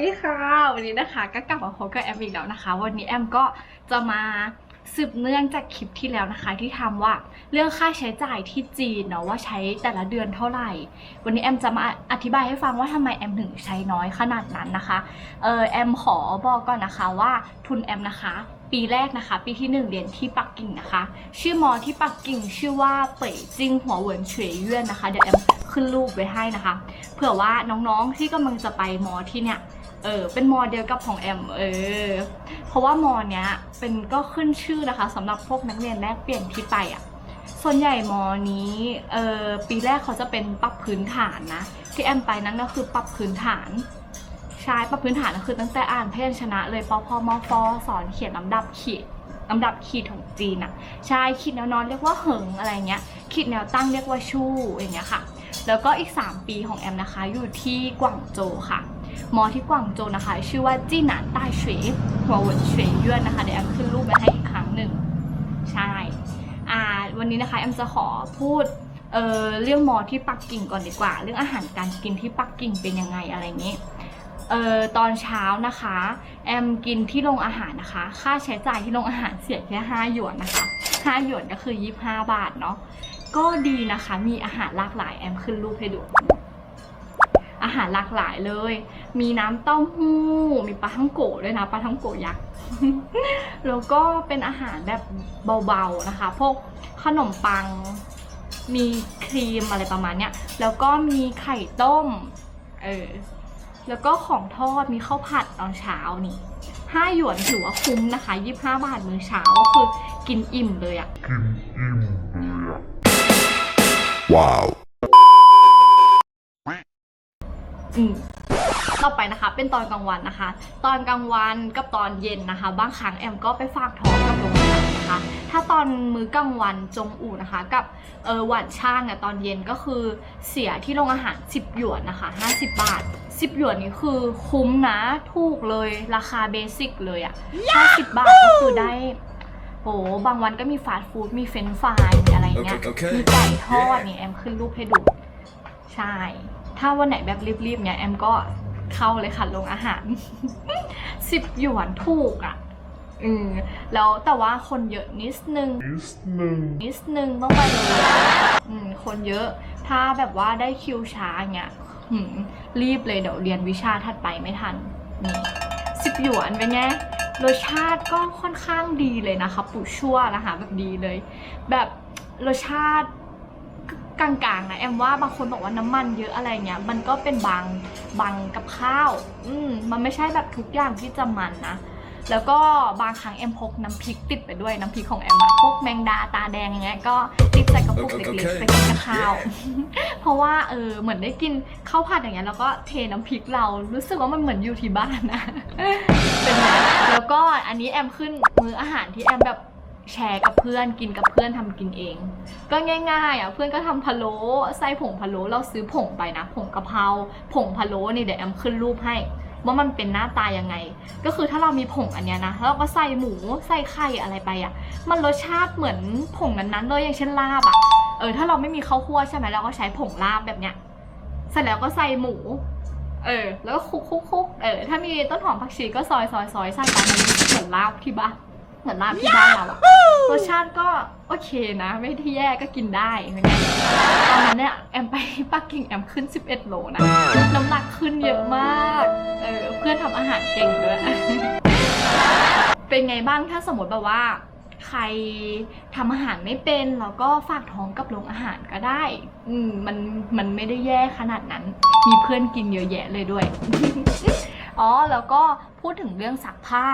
ดีค่ะ วันนี้นะคะก็กลับมาพบกับแอมอีกแล้วนะคะ วันนี้แอมก็จะมาสืบเนื่องจากคลิปที่แล้วนะคะ ที่ทำว่าเรื่องค่าใช้จ่ายที่จีนเนาะว่าใช้แต่ละเดือนเท่าไหร่ วันนี้แอมจะมาอธิบายให้ฟังว่าทำไมแอมถึงใช้น้อยขนาดนั้นนะคะเออแอมขอบอกก่อนนะคะว่าทุนแอมนะคะ ปีแรกนะคะ ปีที่หนึ่งเรียนที่ปักกิ่งนะคะ ชื่อมอที่ปักกิ่งชื่อว่าเป่ยจิงหัวเหวินเฉยเยื่อนนะคะเดี๋ยวแอมขึ้นรูปไว้ให้นะคะ เผื่อว่าน้องๆที่กำลังจะไปมอที่เนี่ย เออเป็นมอเดียวกับของแอมเออเพราะว่ามอเนี้ยเป็นก็ขึ้นชื่อนะคะสำหรับพวกนักเรียนแลกเปลี่ยนที่ไปอะส่วนใหญ่มอนี้เออปีแรกเขาจะเป็นปรับพื้นฐานนะ ที่แอมไปนั้นก็คือปรับพื้นฐานใช่ปรับพื้นฐานก็คือตั้งแต่อ่านพยัญชนะเลยปพมฟสอนเขียนลำดับขีดลำดับขีดของจีนอะใช่ขีดแนวนอนเรียกว่าเหิงอะไรเงี้ยขีดแนวตั้งเรียกว่าชู่อย่างเงี้ยค่ะ แล้วก็อีก 3 ปีของแอมนะคะอยู่ที่กวางโจค่ะ มอที่กวางโจวนะคะ ชื่อว่าจี้หนานใต้เฉวยหัวเวินเฉวยเยื่อนนะคะ เดี๋ยวแอมขึ้นรูปมาให้อีกครั้งหนึ่ง ใช่อ่าวันนี้นะคะแอมจะขอพูดเออเรื่องมอที่ปักกิ่งก่อนดีกว่า เรื่องอาหารการกินที่ปักกิ่งเป็นยังไงอะไรอย่างนี้เอ่อตอนเช้านะคะ แอมกินที่โรงอาหารนะคะ ค่าใช้จ่ายที่โรงอาหารเสียแค่5หยวนนะคะ5หยวนก็คือ 25 บาทเนาะก็ดีนะคะมีอาหารหลากหลายแอมขึ้นรูปให้ดู อาหารหลากหลายเลย มีน้ำเต้าหู้ มีปลาท่องโกะด้วยนะปลาท่องโกะยักษ์ แล้วก็เป็นอาหารแบบเบาๆนะคะ พวกขนมปัง มีครีมอะไรประมาณเนี้ย แล้วก็มีไข่ต้ม เออ แล้วก็ของทอด มีข้าวผัดตอนเช้านี่ห้าหยวนถือว่าคุ้มนะคะยี่ห้าบาทมื้อเช้าก็คือกินอิ่มเลยอะ Wow. อืม ต่อไปนะคะ เป็นตอนกลางวันนะคะ ตอนกลางวันกับตอนเย็นนะคะ บางครั้งแอมก็ไปฝากท้องกับโรงอาหารนะคะ ถ้าตอนมื้อกลางวันจงอู่นะคะ กับเออหวานช่างเนี่ยตอนเย็นก็คือเสียที่โรงอาหาร 10 หยวนนะคะ 50 บาท 10 หยวนนี่คือคุ้มนะถูกเลยราคาเบสิกเลยอะ50 บาทก็คือได้โหบางวันก็มีฟาสต์ฟู้ด มีเฟรนช์ฟรายมีอะไรเงี้ยโอเคโอเคมีไก่ทอดนี่แอมขึ้นรูปให้ดู ใช่ ถ้าวันไหนแบบรีบๆเนี่ยแอมก็ เข้าเลยค่ะลงอาหารสิบหยวนถูกอะอืมแล้วแต่ว่าคนเยอะนิดนึง นิดนึงต้องไปเลยอืมคนเยอะ ถ้าแบบว่าได้คิวช้าเงี้ยหืมรีบเลยเดี๋ยวเรียนวิชาถัดไปไม่ทันนี่สิบหยวนเป็นไงรสชาติก็ค่อนข้างดีเลยนะคะ ปูชั่วนะคะแบบดีเลย แบบรสชาติ กลางๆนะแอมว่าบางคนบอกว่าน้ำมันเยอะอะไรเงี้ยมันก็เป็นบางบางกับข้าว อืมมันไม่ใช่แบบทุกอย่างที่จะมันนะแล้วก็บางครั้งแอมพกน้ำพริกติดไปด้วยน้ำพริกของแอมอะพวกแมงดาตาแดงอย่างเงี้ยก็ติดใส่กระปุกเล็กๆไปกินกับข้าว เพราะว่าเออเหมือนได้กินข้าวผัดอย่างเงี้ยแล้วก็เทน้ำพริกเรารู้สึกว่ามันเหมือนอยู่ที่บ้านนะเป็นไงแล้วก็อันนี้แอมขึ้นมื้ออาหารที่แอมแบบ แชร์กับเพื่อนกินกับเพื่อนทำกินเอง ก็ง่ายๆอะเพื่อนก็ทำพะโล้ใส่ผงพะโล้เราซื้อผงไปนะ ผงกะเพราผงพะโล้นี่เดี๋ยวแอมขึ้นรูปให้ ว่ามันเป็นหน้าตายังไง ก็คือถ้าเรามีผงอันเนี้ยนะแล้วเราก็ใส่หมูใส่ไข่อะไรไปอะ มันรสชาติเหมือนผงนั้นๆเลยอย่างเช่นลาบอะเออถ้าเราไม่มีข้าวคั่วใช่ไหมเราก็ใช้ผงลาบแบบเนี้ยเสร็จแล้วก็ใส่หมูเออแล้วก็คลุกคุกคุกเออถ้ามีต้นหอมผักชีก็ซอยซอยซอยใส่ไปมันเหมือนลาบที่บ้านเหมือนลาบที่บ้านเราอะ รสชาติก็โอเคนะ ไม่ที่แย่ก็กินได้เหมือนกันตอนนั้นเนี่ยแอมไปปักกิ่งแอมขึ้น 11 โลนะ น้ำหนักขึ้นเยอะมากเออเพื่อนทำอาหารเก่งด้วย เป็นไงบ้างถ้าสมมติแบบว่า ใครทำอาหารไม่เป็นแล้วก็ฝากท้องกับโรงอาหารก็ได้ อืมมันมันไม่ได้แย่ขนาดนั้น มีเพื่อนกินเยอะแยะเลยด้วยอ๋อแล้วก็พูดถึงเรื่องซักผ้า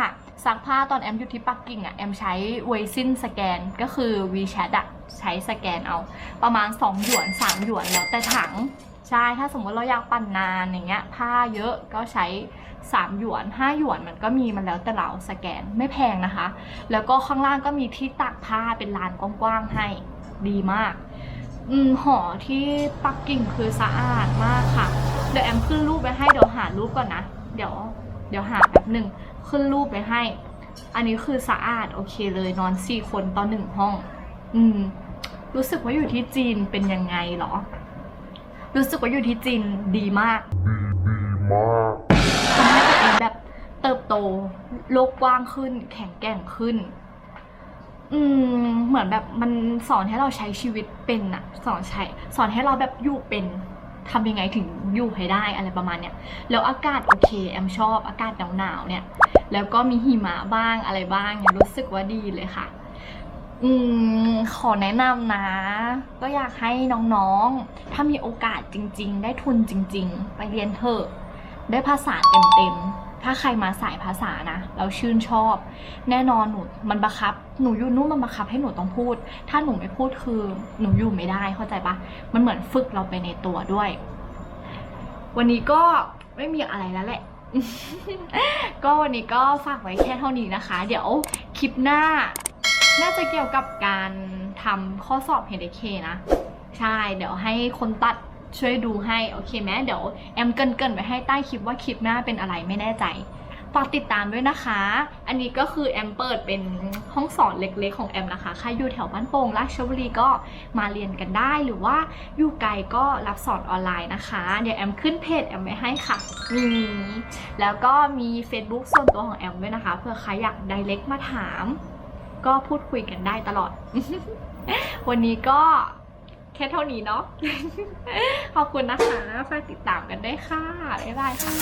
ซักผ้าตอนแอมอยู่ที่ปักกิ่งอะแอมใช้เวซินสแกนก็คือ WeChat อะใช้สแกนเอา ประมาณ 2 หยวน 3 หยวนแล้วแต่ถังใช่ถ้าสมมติเราอยากปั่นนานอย่างเงี้ย ผ้าเยอะก็ใช้ 3 หยวน 5 หยวนมันก็มีมันแล้วแต่เราสแกนไม่แพงนะคะ แล้วก็ข้างล่างก็มีที่ตักผ้าเป็นลานกว้างๆให้ดีมากอืมหอที่ปักกิ่งคือสะอาดมากค่ะ เดี๋ยวแอมขึ้นรูปไปให้เดี๋ยวหารูปก่อนนะ เดี๋ยวเดี๋ยวหาแบบหนึ่ง ขึ้นรูปไปให้ อันนี้คือสะอาดโอเคเลยนอนสี่คนต่อหนึ่งห้อง อืม รู้สึกว่าอยู่ที่จีนเป็นยังไงเหรอ รู้สึกว่าอยู่ที่จีนดีมากทำให้ตัวโลกกว้างขึ้น แข็งแกร่งขึ้น อืม เหมือนแบบมันสอนให้เราใช้ชีวิตเป็นอะสอนใช้ สอนให้เราแบบอยู่เป็น ทำยังไงถึงอยู่ให้ได้อะไรประมาณเนี้ยแล้วอากาศโอเคแอมชอบอากาศหนาวๆเนี่ย แล้วก็มีหิมะบ้างอะไรบ้างเนี่ยรู้สึกว่าดีเลยค่ะ อืมขอแนะนำนะ ก็อยากให้น้องๆ ถ้ามีโอกาสจริง ๆ ได้ทุนจริง ๆ ไปเรียนเถอะได้ภาษาเต็มๆ ถ้าใครมาสายภาษานะ เราชื่นชอบ แน่นอนหนูมันบังคับ หนูอยู่นู่นมันบังคับให้หนูต้องพูด ถ้าหนูไม่พูดคือหนูอยู่ไม่ได้เข้าใจปะมันเหมือนฝึกเราไปในตัวด้วย วันนี้ก็ไม่มีอะไรแล้วแหละ ก็วันนี้ก็ฝากไว้แค่เท่านี้นะคะ เดี๋ยวคลิปหน้า น่าจะเกี่ยวกับการทำข้อสอบ HDK นะ ใช่ เดี๋ยวให้คนตัด ช่วยดูให้โอเคไหมเดี๋ยวแอมเกินเกินๆไว้ให้ใต้คลิปว่าคลิปหน้าเป็นอะไรไม่แน่ใจฝากติดตามด้วยนะคะ อันนี้ก็คือแอมเปิดเป็นห้องสอนเล็กๆของแอมนะคะ ใครอยู่แถวบ้านโป่งราชบุรีก็มาเรียนกันได้ หรือว่าอยู่ไกลก็รับสอนออนไลน์นะคะ เดี๋ยวแอมขึ้นเพจแอมไว้ให้ค่ะ มีแล้วก็มี Facebook ส่วนตัวของแอมด้วยนะคะ เพื่อใครอยาก direct มาถาม ก็พูดคุยกันได้ตลอด วันนี้ก็ แค่เท่านี้เนาะ ขอบคุณนะคะ ฝากติดตามกันได้ค่ะ บ๊ายบายค่ะ